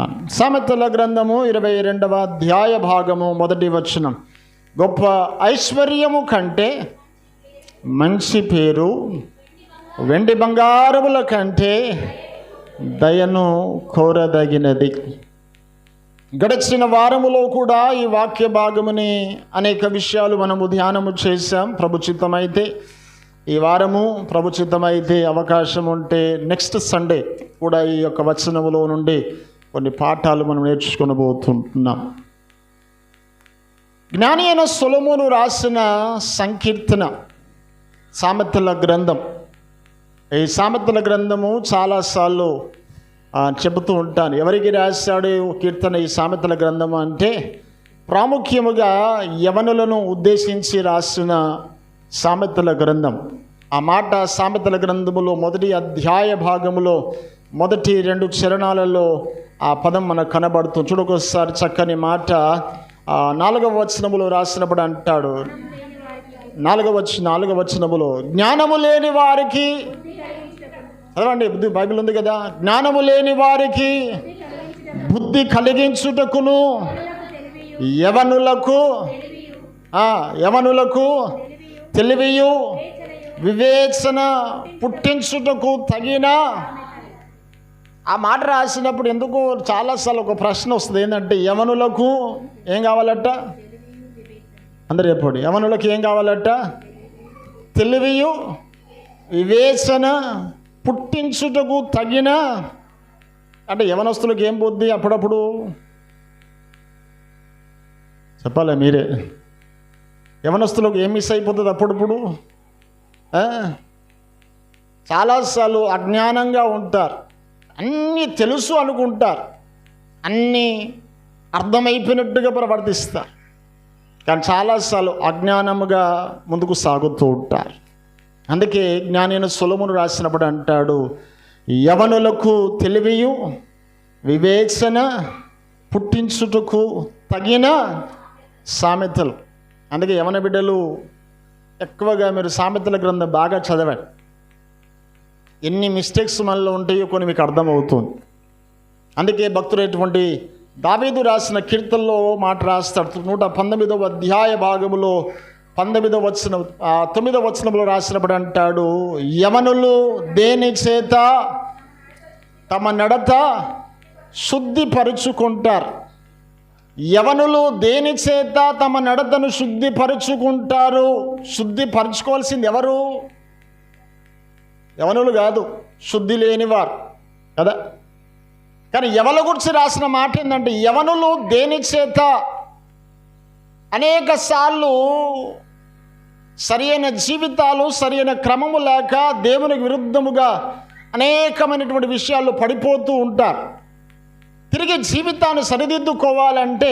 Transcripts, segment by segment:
ఉంటున్నాను సామెతల గ్రంథము ఇరవై రెండవ అధ్యాయ భాగము మొదటి వచనం. గొప్ప ఐశ్వర్యము కంటే మంచి పేరు వెండి బంగారముల కంటే దయను కోరదగినది. గడిచిన వారములో కూడా ఈ వాక్య భాగముని అనేక విషయాలు మనము ధ్యానము చేశాం. ప్రభుచితమైతే ఈ వారము ప్రభుచితమైతే అవకాశం ఉంటే నెక్స్ట్ సండే కూడా ఈ యొక్క వచనములో నుండి కొన్ని పాఠాలు మనం నేర్చుకుని పోతుంటున్నాం జ్ఞాని అయిన సొలమును రాసిన సంకీర్తన సామెతల గ్రంథం. ఈ సామెతల గ్రంథము చాలాసార్లు చెబుతూ ఉంటాను. ఎవరికి రాశాడు కీర్తన ఈ సామెతల గ్రంథం అంటే ప్రాముఖ్యముగా యవనులను ఉద్దేశించి రాసిన సామెతల గ్రంథం. ఆ మాట సామెతల గ్రంథములో మొదటి అధ్యాయ భాగములో మొదటి రెండు చరణాలలో ఆ పదం మనకు కనబడుతుంది. చూడకొకసారి చక్కని మాట. నాలుగవ వచనములో రాసినప్పుడు అంటాడు నాలుగవ వచ్చి నాలుగవ వచనములో జ్ఞానము లేని వారికి చదవండి బుద్ధి బైబిల్ ఉంది కదా. జ్ఞానము లేని వారికి బుద్ధి కలిగించుటకును యవనులకు యవనులకు తెలివియు వివేచన పుట్టించుటకు తగిన ఆ మాట రాసినప్పుడు ఎందుకు చాలాసార్లు ఒక ప్రశ్న వస్తుంది. ఏంటంటే యవనులకు ఏం కావాలట? అందరు చెప్పండి. యవనులకు ఏం కావాలట? తెలివియు వివేచన పుట్టించుటకు తగిన అంటే యవనస్తులకు ఏం బుద్ధి అప్పుడప్పుడు? చెప్పాలి మీరే? యవనస్తులకు ఏం మిస్ అయిపోతుంది అప్పుడప్పుడు? చాలాసార్లు అజ్ఞానంగా ఉంటారు. అన్నీ తెలుసు అనుకుంటారు. అన్నీ అర్థమైపోయినట్టుగా ప్రవర్తిస్తారు. కానీ చాలాసార్లు అజ్ఞానముగా ముందుకు సాగుతూ ఉంటారు. అందుకే జ్ఞానైన సులమును రాసినప్పుడు అంటాడు యవనులకు తెలివియు వివేచన పుట్టించుటకు తగిన సామెతలు. అందుకే యవన బిడ్డలు ఎక్కువగా మీరు సామెతల గ్రంథం బాగా చదవండి. ఎన్ని మిస్టేక్స్ మనలో ఉంటాయో కొన్ని మీకు అర్థమవుతుంది. అందుకే భక్తుడైనటువంటి దావీదు రాసిన కీర్తనలో మాట రాస్తాడు. నూట పంతొమ్మిదవ అధ్యాయ భాగములో పంతొమ్మిదవ వచ్చిన తొమ్మిదవ వచనంలో రాసినప్పుడు అంటాడు యవనులు దేని చేత తమ నడత శుద్ధిపరుచుకుంటారు? యవనులు దేని చేత తమ నడతను శుద్ధిపరుచుకుంటారు? శుద్ధిపరుచుకోవాల్సింది ఎవరు? యవనులు కాదు శుద్ధి లేనివారు కదా? కానీ యవల గురించి రాసిన మాట ఏంటంటే యవనులు దేని చేత అనేక సార్లు సరియైన జీవితాలు సరియైన క్రమము లేక దేవునికి విరుద్ధముగా అనేకమైనటువంటి విషయాలు పడిపోతూ ఉంటారు. తిరిగి జీవితాన్ని సరిదిద్దుకోవాలంటే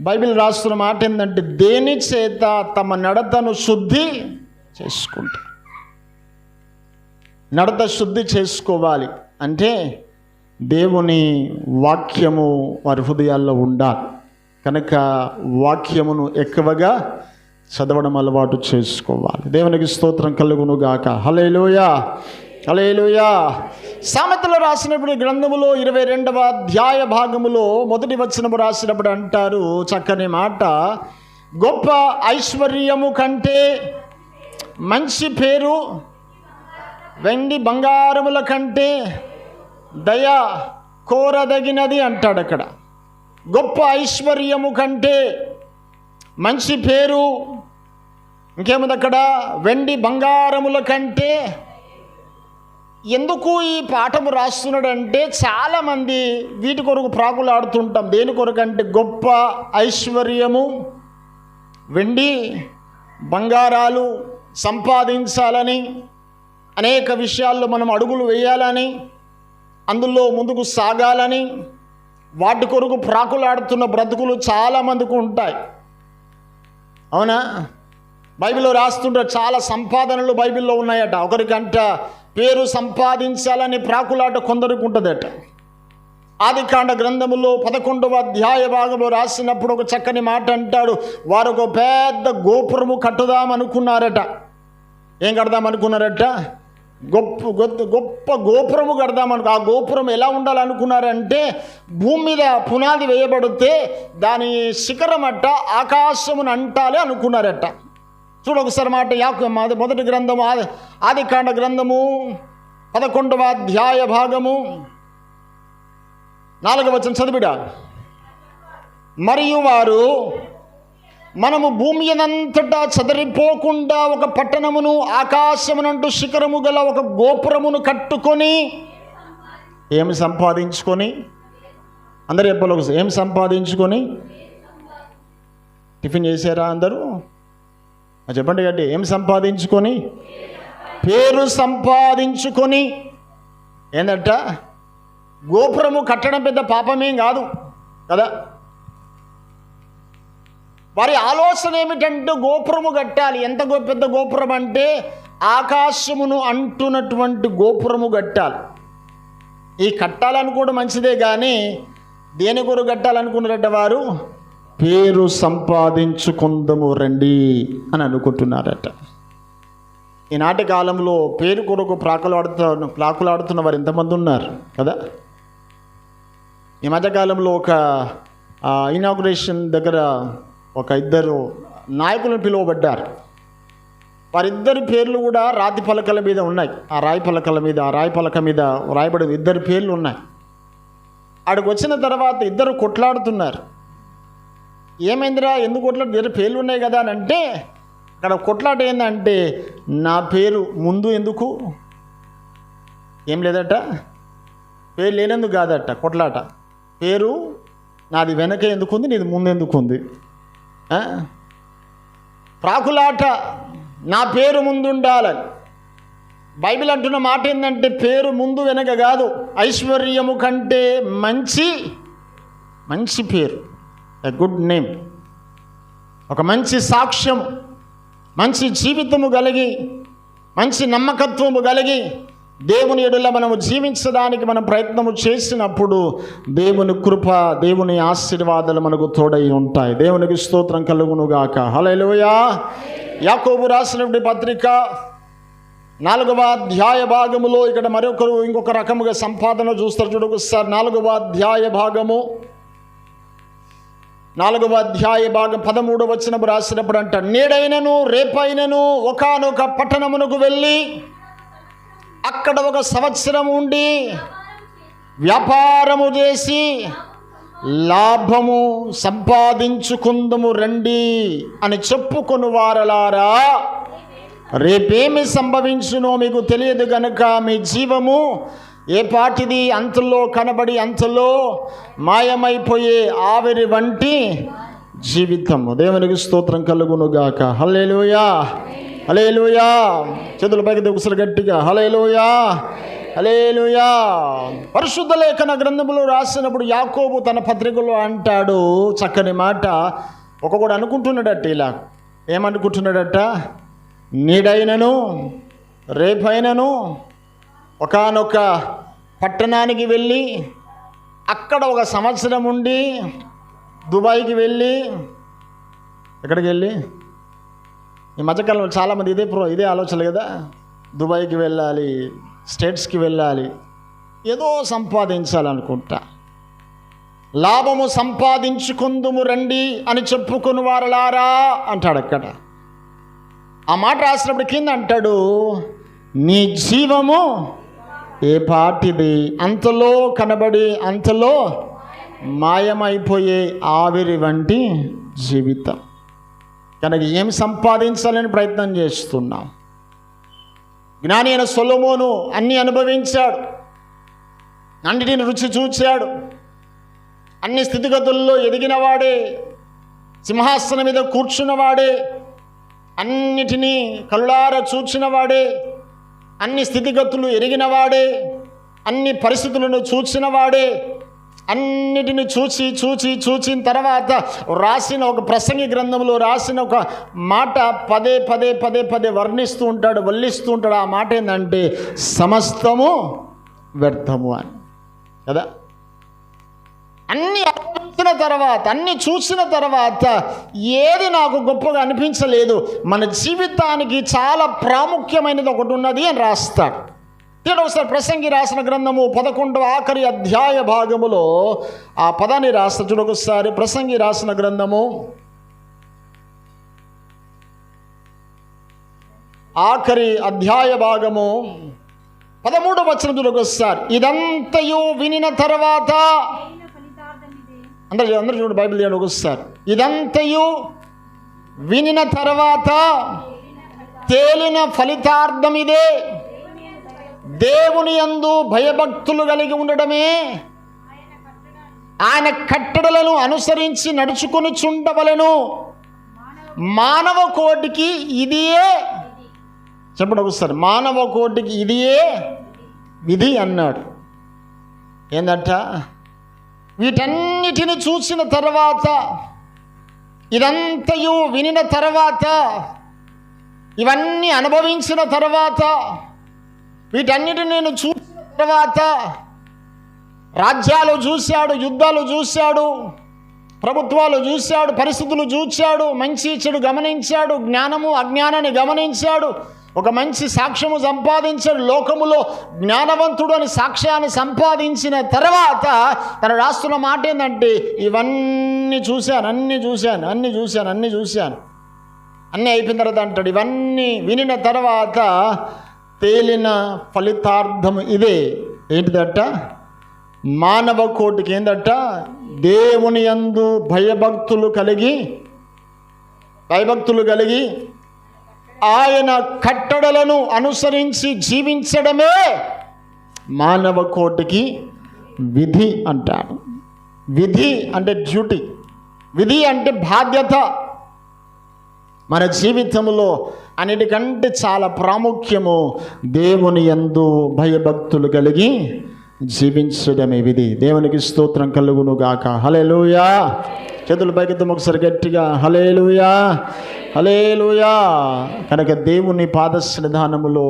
బైబిల్ రాస్తున్న మాట ఏంటంటే దేని చేత తమ నడతను శుద్ధి చేసుకుంటారు. నడత శుద్ధి చేసుకోవాలి. అంటే దేవుని వాక్యము వారి హృదయాల్లో ఉండాలి. కనుక వాక్యమును ఎక్కువగా చదవడం అలవాటు చేసుకోవాలి. దేవునికి స్తోత్రం కలుగును గాక. హలేలుయా హలేలుయా సామెతలు రాసినప్పుడు గ్రంథములో ఇరవై రెండవ అధ్యాయ భాగములో మొదటి వచనము రాసినప్పుడు అంటారు చక్కని మాట. గొప్ప ఐశ్వర్యము కంటే మంచి పేరు వెండి బంగారముల కంటే దయ కోరదగినది అంటాడు అక్కడ. గొప్ప ఐశ్వర్యము కంటే మంచి పేరు ఇంకేముంది అక్కడ? వెండి బంగారముల కంటే ఎందుకు ఈ పాఠము రాస్తున్నాడంటే చాలామంది వీటి కొరకు ప్రాకులాడుతుంటాం. దేని కొరకు అంటే గొప్ప ఐశ్వర్యము వెండి బంగారాలు సంపాదించాలని అనేక విషయాల్లో మనం అడుగులు వేయాలని అందులో ముందుకు సాగాలని వాటి కొరకు ప్రాకులాడుతున్న బ్రతుకులు చాలామందికి ఉంటాయి. అవునా? బైబిల్లో రాస్తుంటే చాలా సంపాదనలు బైబిల్లో ఉన్నాయట. ఒకరికంట పేరు సంపాదించాలని ప్రాకులాట కొందరికి ఉంటుందట. ఆదికాండ గ్రంథములో పదకొండవ అధ్యాయ భాగంలో రాసినప్పుడు ఒక చక్కని మాట అంటాడు. వారు ఒక పెద్ద గోపురము కట్టుదామనుకున్నారట ఏం కడదామనుకున్నారట గొప్ప గొప్ప గొప్ప గోపురము కడదామనుకో. ఆ గోపురం ఎలా ఉండాలనుకున్నారంటే భూమి మీద పునాది వేయబడితే దాని శిఖరం అట్ట ఆకాశమును అంటాలి అనుకున్నారట. చూడొకసారి మాట యాకు మాది మొదటి గ్రంథము ఆది ఆదికాండ గ్రంథము పదకొండవ అధ్యాయ భాగము. నాలుగవ వచ్చిన చదివిడా మరియు వారు మనము భూమి అనంతటా చదరిపోకుండా ఒక పట్టణమును ఆకాశమునంటూ శిఖరము గల ఒక గోపురమును కట్టుకొని ఏమి సంపాదించుకొని? అందరు చెప్పాలి ఒకసారి ఏం సంపాదించుకొని? టిఫిన్ చేశారా అందరూ? చెప్పండి గట్టి ఏం సంపాదించుకొని? పేరు సంపాదించుకొని. ఏందట? గోపురము కట్టడం పెద్ద పాపమేం కాదు కదా? వారి ఆలోచన ఏమిటంటే గోపురము కట్టాలి. ఎంత పెద్ద గోపురం అంటే ఆకాశమును అంటున్నటువంటి గోపురము కట్టాలి. ఈ కట్టాలనుకోవడం మంచిదే కానీ దేని కొరకు కట్టాలనుకున్నారట వారు? పేరు సంపాదించుకుందము రండి అని అనుకుంటున్నారట. ఈనాటి కాలంలో పేరు కొరకు ప్రాకులాడుతున్న ప్రాకులాడుతున్న వారు ఎంతమంది ఉన్నారు కదా? ఈ మధ్యకాలంలో ఒక ఇనాగ్రేషన్ దగ్గర ఒక ఇద్దరు నాయకులను పిలువబడ్డారు. వారిద్దరి పేర్లు కూడా రాతి పలకల మీద ఉన్నాయి. ఆ రాయి పలకల మీద ఆ రాయి పలక మీద రాయబడిన ఇద్దరు పేర్లు ఉన్నాయి. ఆడికి వచ్చిన తర్వాత ఇద్దరు కొట్లాడుతున్నారు. ఏమైందిరా? ఎందుకు కొట్లాడు ఇద్దరు పేర్లు ఉన్నాయి కదా అని అంటే అక్కడ కొట్లాట ఏంటంటే నా పేరు ముందు ఎందుకు? ఏం లేదట? పేరు లేనందుకు కాదట కొట్లాట. పేరు నాది వెనక ఎందుకు ఉంది నీది ముందు ఎందుకు ఉంది ప్రాకులాట నా పేరు ముందుండాలని. బైబిల్ అంటున్న మాట ఏంటంటే పేరు ముందు వెనక కాదు ఐశ్వర్యము కంటే మంచి మంచి పేరు ఎ గుడ్ నేమ్ ఒక మంచి సాక్ష్యం మంచి జీవితము కలిగి మంచి నమ్మకత్వము కలిగి దేవుని ఎడుల మనము జీవించడానికి మనం ప్రయత్నము చేసినప్పుడు దేవుని కృప దేవుని ఆశీర్వాదాలు మనకు తోడై ఉంటాయి. దేవునికి స్తోత్రం కలుగునుగాక. హలోయా యాకోబు రాసినటువంటి పత్రిక నాలుగవ అధ్యాయ భాగములో ఇక్కడ మరొకరు ఇంకొక రకముగా సంపాదన చూస్తారు. చూడకు సార్ నాలుగవ అధ్యాయ భాగము. నాలుగవ అధ్యాయ భాగం పదమూడు వచ్చినప్పుడు రాసినప్పుడు అంట నేడైనను రేపైనను ఒకానొక పట్టణమునకు వెళ్ళి అక్కడ ఒక సంవత్సరం ఉండి వ్యాపారము చేసి లాభము సంపాదించుకుందుము రండి అని చెప్పుకొని వారలారా. రేపేమి సంభవించునో మీకు తెలియదు గనుక మీ జీవము ఏ పాటిది అంతలో కనబడి అంతలో మాయమైపోయే ఆవిరి వంటి జీవితము. దేవునికి స్తోత్రం కలుగునుగాక. హలేలుయా హలేలుయా చేతుల పైకి దిగుసలు గట్టిగా. హలేలుయా హలేలుయా పరిశుద్ధ లేఖన గ్రంథములో రాసినప్పుడు యాకోబు తన పత్రికలో అంటాడు చక్కని మాట. ఒక కూడా అనుకుంటున్నాడట ఇలా. ఏమనుకుంటున్నాడట? నీడైనను రేపైనను ఒకానొక పట్టణానికి వెళ్ళి అక్కడ ఒక సంవత్సరం ఉండి దుబాయ్కి వెళ్ళి ఎక్కడికి వెళ్ళి? ఈ మధ్యకాలంలో చాలామంది ఇదే ప్రో ఇదే ఆలోచనలు కదా. దుబాయ్కి వెళ్ళాలి స్టేట్స్కి వెళ్ళాలి ఏదో సంపాదించాలనుకుంటా. లాభము సంపాదించుకుందుము రండి అని చెప్పుకుని వారలారా అంటాడు అక్కడ. ఆ మాట రాసినప్పుడు కింద అంటాడు నీ జీవము ఏ పాటిది? అంతలో కనబడి అంతలో మాయమైపోయే ఆవిరి వంటి జీవితం. కనుక ఏం సంపాదించాలని ప్రయత్నం చేస్తున్నాం? జ్ఞాని అయిన సొలమోను అన్నీ అనుభవించాడు. అన్నిటిని రుచి చూచాడు. అన్ని స్థితిగతుల్లో ఎదిగినవాడే సింహాసనం మీద కూర్చున్నవాడే అన్నిటినీ కళ్ళార చూచినవాడే అన్ని స్థితిగతులు ఎరిగినవాడే అన్ని పరిస్థితులను చూచినవాడే అన్నిటిని చూచి చూచి చూచిన తర్వాత రాసిన ఒక ప్రసంగి గ్రంథంలో రాసిన ఒక మాట పదే పదే పదే పదే వర్ణిస్తూ ఉంటాడు వల్లిస్తూ ఉంటాడు. ఆ మాట ఏంటంటే సమస్తము వ్యర్థము అని. కదా? అన్ని అనుభవించిన తర్వాత అన్ని చూసిన తర్వాత ఏది నాకు గొప్పగా అనిపించలేదు మన జీవితానికి చాలా ప్రాముఖ్యమైనది ఒకటి ఉన్నది అని రాస్తాడు. తీయండి ప్రసంగి రాసిన గ్రంథము పదకొండవ ఆఖరి అధ్యాయ భాగములో ఆ పదాన్ని రాస్తా చూడు ఒకసారి. ప్రసంగి రాసిన గ్రంథము ఆఖరి అధ్యాయ భాగము పదమూడవ వచ్చిన చూడొకసారి ఇదంతయు వినిన తర్వాత అందరూ అందరూ చూడండి బైబిల్ తీయండి ఒకసారి. ఇదంతయు వినిన తర్వాత తేలిన ఫలితార్థం ఇదే. దేవుని యందు భయభక్తులు కలిగి ఉండడమే ఆయన కట్టడలను అనుసరించి నడుచుకుని చుండవలను మానవ కోటికి ఇదియే. చెప్పండి ఒకసారి మానవ కోటికి ఇదియే విధి అన్నాడు. ఏందంట? వీటన్నిటిని చూసిన తర్వాత ఇదంతయు వినిన తర్వాత ఇవన్నీ అనుభవించిన తర్వాత వీటన్నిటిని నేను చూసిన తర్వాత రాజ్యాలు చూశాడు యుద్ధాలు చూశాడు ప్రభుత్వాలు చూశాడు పరిస్థితులు చూశాడు మంచి చెడు గమనించాడు జ్ఞానము అజ్ఞానాన్ని గమనించాడు ఒక మంచి సాక్ష్యము సంపాదించాడు లోకములో జ్ఞానవంతుడు అని సాక్ష్యాన్ని సంపాదించిన తర్వాత తను రాస్తున్న మాట ఏంటంటే ఇవన్నీ చూశాను అన్నీ చూశాను అన్నీ చూశాను అన్నీ చూశాను. అన్నీ అయిపోయిన తర్వాత అంటాడు ఇవన్నీ వినిన తర్వాత తేలిన ఫలితార్థం ఇదే. ఏంటిదట? మానవ కోటికి ఏందట? దేవుని యందు భయభక్తులు కలిగి భయభక్తులు కలిగి ఆయన కట్టడలను అనుసరించి జీవించడమే మానవ కోటికి విధి అంటాడు విధి అంటే డ్యూటీ. విధి అంటే బాధ్యత. మన జీవితంలో అన్నిటికంటే చాలా ప్రాముఖ్యము దేవుని ఎందు భయభక్తులు కలిగి జీవించడమే విధి. దేవునికి స్తోత్రం కలుగును గాక. హలేలుయా చేతులు పైకెత్తం ఒకసారి గట్టిగా హలేలుయా హలేలుయా కనుక దేవుని పాద సన్నిధానములో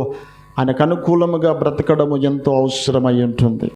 ఆయనకు అనుకూలముగా బ్రతకడము ఎంతో అవసరమై ఉంటుంది.